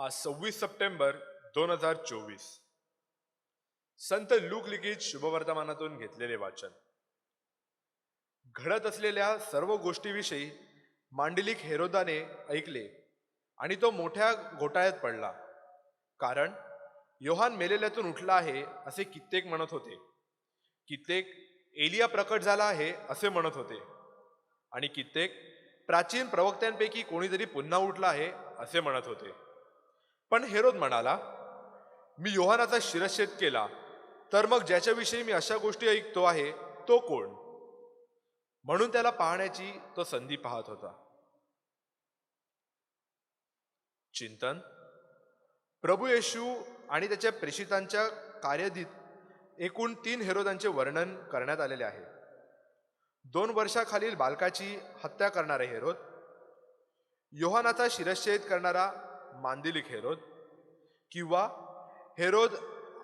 आज सव्वीस सप्टेंबर दोन हजार चोवीस. संत लुकलिखित शुभवर्तमानातून घेतलेले वाचन. घडत असलेल्या सर्व गोष्टीविषयी मांडलिक हेरोदाने ऐकले आणि तो मोठ्या घोटाळ्यात पडला. कारण योहान मेलेल्यातून उठला आहे असे कित्येक म्हणत होते. कित्येक एलिया प्रकट झाला आहे असे म्हणत होते. आणि कित्येक प्राचीन प्रवक्त्यांपैकी कोणीतरी पुन्हा उठला आहे असे म्हणत होते. पण हेरोद म्हणाला मी योहानाचा शिरच्छेद केला तर मग ज्याच्याविषयी मी अशा गोष्टी ऐकतो आहे तो कोण? म्हणून त्याला पाहण्याची तो संधी पाहत होता. चिंतन? प्रभू येशू आणि त्याच्या प्रेषितांच्या कार्यादीत एकूण तीन हेरोदांचे वर्णन करण्यात आलेले आहे. दोन वर्षाखालील बालकाची हत्या करणारे हेरोद योहानाचा शिरच्छेद करणारा मांदिलिक हेरोद किंवा हेरोद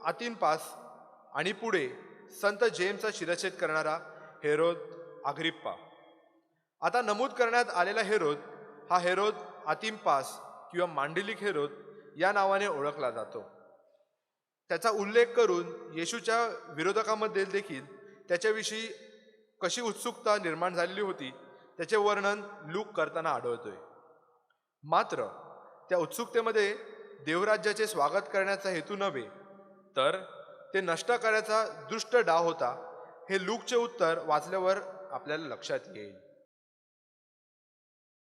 आतिनपास आणि पुढे संत जेम्सचा शिरच्छेद करणारा हेरोद आग्रिप्पा. आता नमूद करण्यात आलेला हेरोद हा हेरोद आतिमपास किंवा मांडिलिक हेरोद या नावाने ओळखला जातो. त्याचा उल्लेख करून येशूच्या विरोधकामध्ये देखील त्याच्याविषयी कशी उत्सुकता निर्माण झालेली होती त्याचे वर्णन लूक करताना आढळतोय. मात्र त्या उत्सुकतेमध्ये देवराज्याचे स्वागत करण्याचा हेतू नव्हे तर ते नष्ट करायचा दुष्ट डाव होता हे लूकचे उत्तर वाचल्यावर आपल्याला लक्षात येईल.